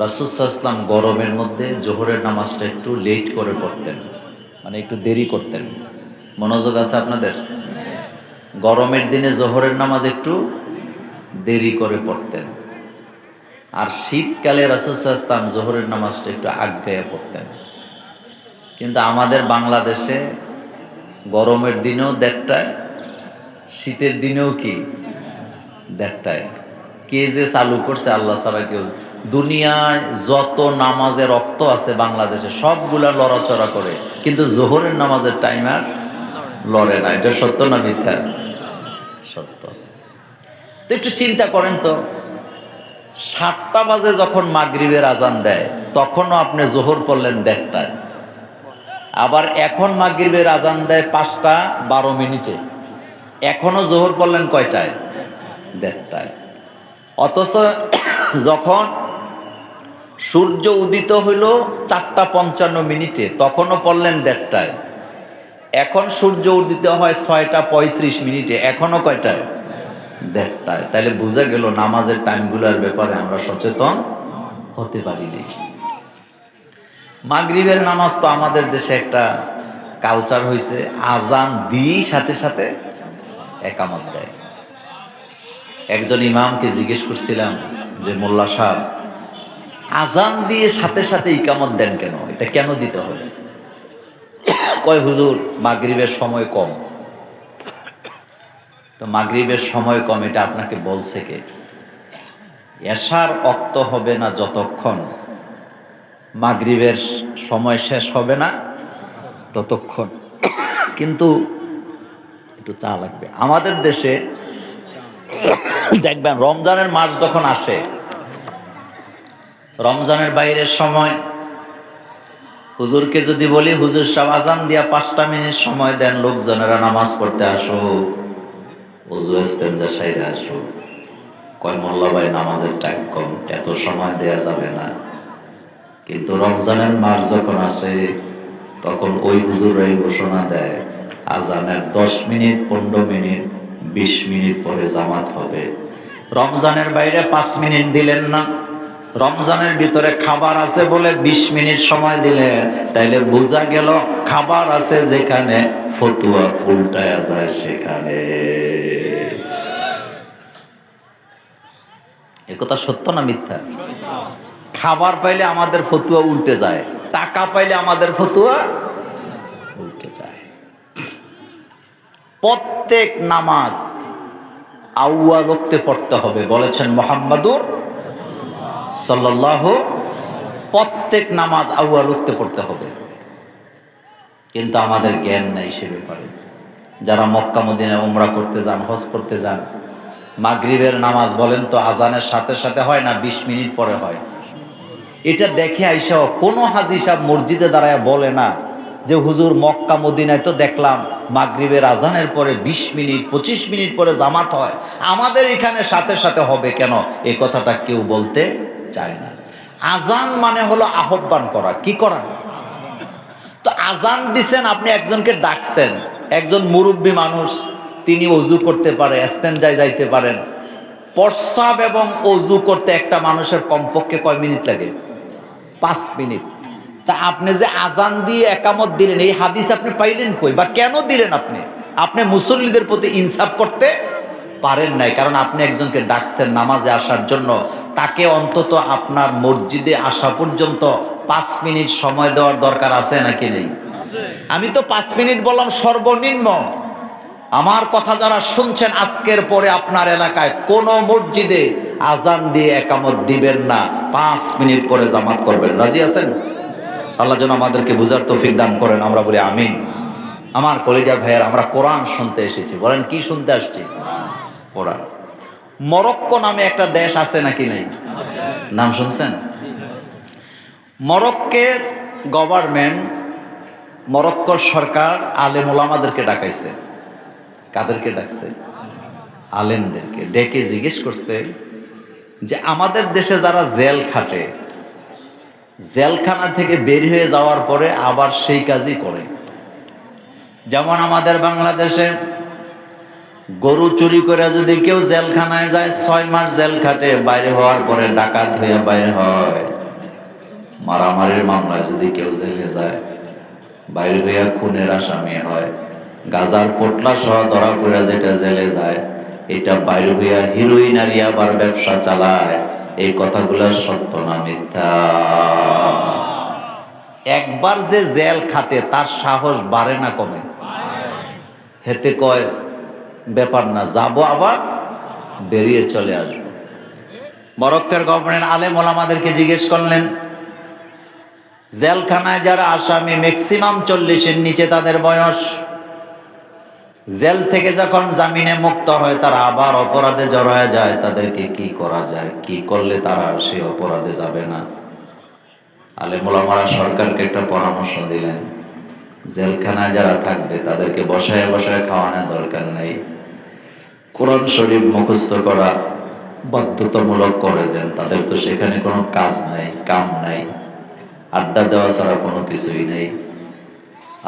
রাসুসাল্লাম গরমের মধ্যে জোহরের নামাজটা একটু লেট করে পড়তেন মানে একটু দেরি করতেন। মনোযোগ আছে আপনাদের? গরমের দিনে জোহরের নামাজ একটু দেরি করে পড়তেন। আর শীতকালে রাসুসাল্লাম জোহরের নামাজটা একটু আজ্ঞায় পড়তেন। কিন্তু আমাদের বাংলাদেশে গরমের দিনেও দেড়টায়, শীতের দিনেও কি দেড়টায়? কে যে চালু করছে আল্লাহ ছাড়া কেউ দুনিয়ায় যত নামাজের রক্ত আছে বাংলাদেশে, সবগুলা লড়াচড়া করে। কিন্তু জোহরের নামাজের টাইম আর লড়ে না। এটা সত্য না মিথ্যা? সত্য। তো একটু চিন্তা করেন তো, সাতটা বাজে যখন মাগরিবের আজান দেয়, তখনও আপনি জোহর পড়লেন দেড়টায়। আবার এখন মাগরিবের আজান দেয় পাঁচটা বারো মিনিটে। এখনও জোহর পড়লেন কয়টায়? দেড়টায়। অথচ যখন সূর্য উদিত হইল চারটা পঞ্চান্ন মিনিটে, তখনও পড়লেন দেড়টায়। এখন সূর্য উদিত হয় ছয়টা পঁয়ত্রিশ মিনিটে, এখনও কয়টায়? দেড়টায়। তাহলে বোঝা গেল নামাজের টাইমগুলোর ব্যাপারে আমরা সচেতন হতে পারিনি। মাগরিবের নামাজ তো আমাদের দেশে একটা কালচার হয়েছে আজান দিয়েই সাথে সাথে একামত দেয়। একজন ইমামকে জিজ্ঞেস করছিলাম যে, মোল্লা সাহেব, আজান দিয়ে সাথে সাথে ইকামত দেন কেন? এটা কেন দিতে হবে? কয়, হুজুর, মাগরিবের সময় কম। তো মাগরিবের সময় কম, এটা আপনাকে বলছে কে? এশার অক্ত হবে না যতক্ষণ মাগরিবের সময় শেষ হবে না ততক্ষণ। কিন্তু একটু চা লাগবে। আমাদের দেশে দেখবেন, রমজানের মাস যখন আসে, রমজানের বাইরের সময়, হুজুরকে যদি বলি, হুজুর সাহেব, আজান দিয়া পাঁচটা মিনিট সময় দেন, লোকজনেরা নামাজ পড়তে আসো উজু এস্তেঞ্জা সাইরে আসো কয়, মোল্লা ভাই, নামাজের টাইম কম, এত সময় দেয়া যাবে না। কিন্তু রমজানের মাস যখন আসে, তখন ওই হুজুরাই ঘোষণা দেয়, আজানের দশ মিনিট, পনেরো মিনিট, বিশ মিনিট পরে জামাত হবে। রমজানের বাইরে পাঁচ মিনিট দিলেন না। রমজানের ভিতরে খাবার আছে বলে বিশ মিনিট সময় দিলেন। তাইলে বোঝা গেল খাবার আছে যেখানে ফতুয়া উল্টায়া যায় সেখানে। একথা সত্য না মিথ্যা? খাবার পাইলে আমাদের ফতুয়া উল্টে যায়, টাকা পাইলে আমাদের ফতুয়া উল্টে যায়। প্রত্যেক নামাজ আউয়া রক্তে পড়তে হবে, বলেছেন মোহাম্মদুর সাল্লাহ প্রত্যেক নামাজ আউয়া রক্তে পড়তে হবে। কিন্তু আমাদের জ্ঞান নাই সে ব্যাপারে। যারা মক্কা মদিনে উমরা করতে যান, হজ করতে যান, মাগরিবের নামাজ বলেন তো, আজানের সাথে সাথে হয় না, বিশ মিনিট পরে হয়। এটা দেখে আইসা কোনো হাজি সাহেব মসজিদে দাঁড়ায় বলে না যে হুজুর মক্কা মদিনায় তো দেখলাম মাগরিবের আজানের পরে ২০ মিনিট ২৫ মিনিট পরে জামাত হয়। আমাদের এখানে সাথে সাথে হবে কেন? এই কথাটা কেউ বলতে চায় না। আজান মানে হলো আহ্বান করা। কি করা? তো আজান দিছেন, আপনি একজনকে ডাকছেন। একজন মুরব্বী মানুষ, তিনি অজু করতে পারে, এস্তেনজায় যাইতে পারেন। প্রস্রাব এবং অজু করতে একটা মানুষের কমপক্ষে কয় মিনিট লাগে? পাঁচ মিনিট। তা আপনি যে আজান দিয়ে একামত দিলেন, এই হাদিস আপনি পাইলেন কই বা কেন দিলেন আপনি? আপনি মুসল্লিদের প্রতি ইনসাফ করতে পারেন নাই, কারণ আপনি একজনকে ডাকছেন নামাজে আসার জন্য। তাকে অন্তত আপনার মসজিদে আসা পর্যন্ত পাঁচ মিনিট সময় দেওয়ার দরকার আছে নাকি নেই? আমি তো পাঁচ মিনিট বললাম সর্বনিম্ন। আমার কথা যারা শুনছেন, আজকের পরে আপনার এলাকায় কোনো মসজিদে আজান দিয়ে একামত দিবেন না, পাঁচ মিনিট পরে জামাত করবেন। রাজি আছেন? আল্লাহ যেন আমাদেরকে বুঝার তৌফিক দান করেন, আমরা বলি আমিন। আমার কলেজা ভাইয়ের, আমরা কোরআন শুনতে এসেছি। বলেন, কি শুনতে আসছি? কোরআন। মরক্কো নামে একটা দেশ আছে নাকি নেই? নাম শুনছেন? মরক্কের গভর্নমেন্ট, মরক্কোর সরকার আলেম ওলামাদেরকে ডাকাইছে। কাদেরকে ডাকছে? আলেমদেরকে। ডেকে জিজ্ঞেস করছে যে, আমাদের দেশে যারা জেল খাটে জেলখানা থেকে বের হয়ে যাওয়ার পরে আবার সেই কাজই করে। যেমন আমাদের বাংলাদেশে গরু চুরি করে যদি কেউ জেলখানায় যায়, ছয় মাস জেল খাটে, বাইরে হওয়ার পরে ডাকাত হয়ে বাইরে হয়। মারামারির মামলায় যদি কেউ জেলে যায়, বাইরে হইয়া খুনের আসামি হয়। গাজার পোটলা সহ ধরা পড়া যেটা জেলে যায়, এটা বাইরে হইয়া হিরোইন আর আবার ব্যবসা চালায়। এই কথাগুলো সত্য না মিথ্যা? একবার যে জেল খাটে, তার সাহস বাড়ে না কমে। হেতে কয়, ব্যাপার না, যাব আবার, বেরিয়ে চলে আসব। মরক্কের গভর্নমেন্ট আলেম ওলামাদেরকে জিজ্ঞেস করলেন, জেলখানায় যারা আসামি ম্যাক্সিমাম চল্লিশের নিচে তাদের বয়স? জেল থেকে যখন জামিনে মুক্ত হয়, তারা আবার অপরাধে জড়ায় যায়। তাদেরকে কি করা যায়, কি করলে তারা সে অপরাধে যাবে না? আলেমুলামারা সরকারকে একটা পরামর্শ দিলেন, জেলখানায় যারা থাকবে তাদেরকে বসায় বসায় খাওয়ানোর দরকার নেই। কোরআন শরীফ মুখস্থ করা বাধ্যতামূলক করে দেন, তাদের তো সেখানে কোনো কাজ নাই, কাম নাই, আড্ডা দেওয়া ছাড়া কোনো কিছুই নেই।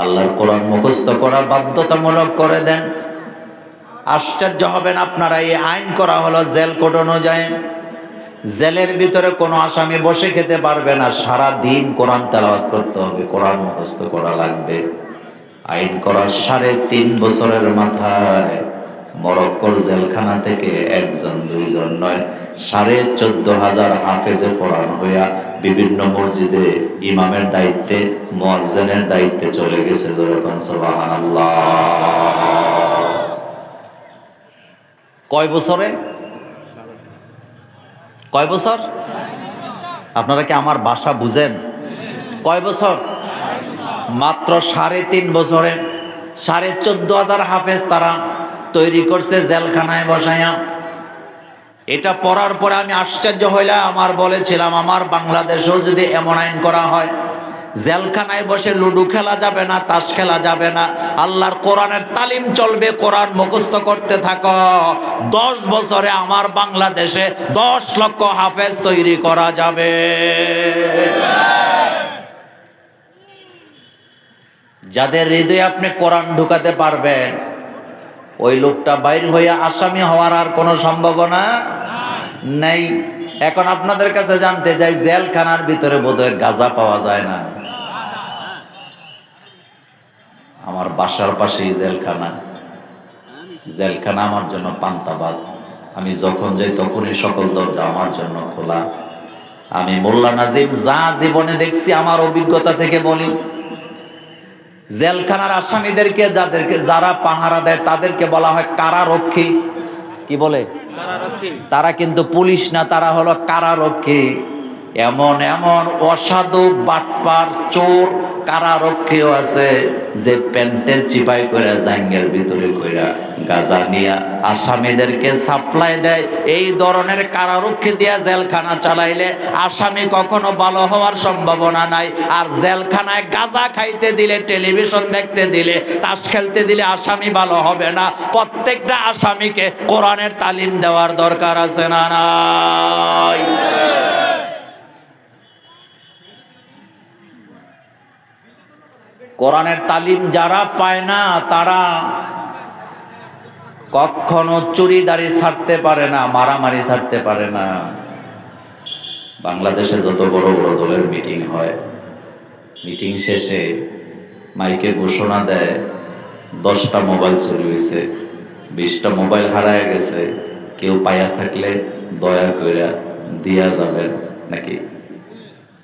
আল্লাহর কোরআন মুখস্থ করা বাধ্যতামূলক করে দেন। আশ্চর্য হবেন আপনারা, এই আইন করা হলো জেল কোড অনুযায়ী। জেলের ভিতরে কোনো আসামি বসে খেতে পারবে না। সারা দিন কোরআন তেলাওয়াত করতে হবে, কোরআন মুখস্থ করা লাগবে। আইন করার সাড়ে তিন বছরের মাথায়। মরক্কোর জেলখানা থেকে একজন, দুইজন নয়, সাড়ে চোদ্দ হাজার হাফেজে কোরআন হইয়া বিভিন্ন মসজিদে ইমামের দায়িত্বে, মোয়াজ্জেনের দায়িত্বে চলে গেছে কয় বছরে? কয় বছর? আপনারা কি আমার বাসা বুঝেন? কয় বছর? মাত্র সাড়ে তিন বছরে সাড়ে চোদ্দ হাজার হাফেজ তারা তৈরি করছে জেলখানায় বসাইয়া। এটা পড়ার পরে আমি আশ্চর্য হইলাম আমার বলেছিলাম, আমার বাংলাদেশেও যদি এমন আইন করা হয় জেলখানায় বসে লুডু খেলা যাবে না, তাস খেলা যাবে না। আল্লাহর কোরআনের তালিম চলবে, কোরআন মুখস্থ করতে থাকো। দশ বছরে আমার বাংলাদেশে দশ লক্ষ হাফেজ তৈরি করা যাবে। যাদের হৃদয়ে আপনি কোরআন ঢুকাতে পারবেন, ওই লোকটা বাইর হইয়া আসামি হওয়ার আর কোনো সম্ভাবনা নেই। এখন আপনাদের কাছে জানতে চাই, জেলখানার ভিতরে বোধহয় গাঁজা পাওয়া যায় না। আমার বাসার পাশেই জেলখানা। জেলখানা আমার জন্য পান্তাবাদ। আমি যখন যাই তখনই সকল দরজা আমার জন্য খোলা। আমি মোল্লা নাজিম যা জীবনে দেখছি আমার অভিজ্ঞতা থেকে বলি। জেলখানার আসামিদেরকে যাদেরকে যারা পাহারা দেয় তাদেরকে বলা হয় কারারক্ষী। কি বলে? তারা কিন্তু পুলিশ না তারা হলো কারারক্ষী। এমন এমন অসাধু বাটপার চোর কারারক্ষীও আছে যে প্যান্টের চিপাই করে জাঙ্গের ভিতরে কইরা গাজা নিয়া আসামিদেরকে সাপ্লাই দেয়। এই ধরনের কারারক্ষী দিয়া জেলখানা চালাইলে আসামি কখনো ভালো হওয়ার সম্ভাবনা নাই। আর জেলখানায় গাজা খাইতে দিলে, টেলিভিশন দেখতে দিলে, তাস খেলতে দিলে আসামি ভালো হবে না। প্রত্যেকটা আসামিকে কোরআনের তালিম দেওয়ার দরকার আছে না নাই? কোরআনের তালিম যারা পায় না, তারা কখনো চুরিদারি ছাড়তে পারে না, মারামারি ছাড়তে পারে না। বাংলাদেশে যত বড় বড় দলের মিটিং হয়, মিটিং শেষে মাইকে ঘোষণা দেয়, দশটা মোবাইল চুরি হয়েছে, বিশটা মোবাইল হারায় গেছে, কেউ পায়া থাকলে দয়া করে দিয়া যাবেন নাকি?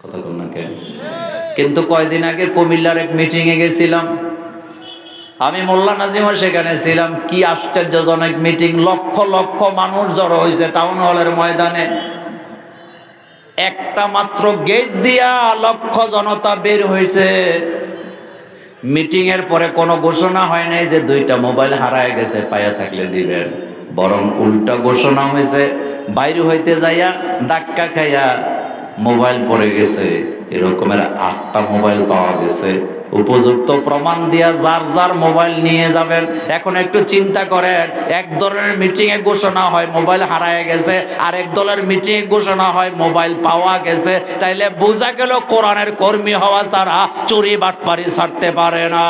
কথা কন না কেন? কিন্তু কয়দিন আগে কুমিল্লার এক মিটিংয়ে গেছিলাম। আমি মোল্লা নাজিমও সেখানে ছিলাম। কি আশ্চর্যজনক মিটিং লক্ষ লক্ষ মানুষ জড়ো হয়েছে টাউন হলের ময়দানে। একটা মাত্র গেট দিয়া লক্ষ জনতা বের হয়েছে। মিটিং এর পরে কোনো ঘোষণা হয় নাই যে দুইটা মোবাইল হারায় গেছে, পায়া থাকলে দিবেন। বরং উল্টা ঘোষণা হয়েছে, বাইরে হইতে যাইয়া ধাক্কা খাইয়া মোবাইল পড়ে গেছে, এরকমের আটটা মোবাইল পাওয়া গেছে। উপযুক্ত প্রমাণ দিয়া যার যার মোবাইল নিয়ে যাবেন, এখন একটু চিন্তা করেন, এক ধরনের মিটিং এ ঘোষণা হয় মোবাইল হারায় গেছে, আর এক দলের মিটিং এ ঘোষণা হয় মোবাইল পাওয়া গেছে। তাইলে বোঝা গেল কোরআনের কর্মী হওয়া ছাড়া চুরি বাটপারি ছাড়তে পারে না।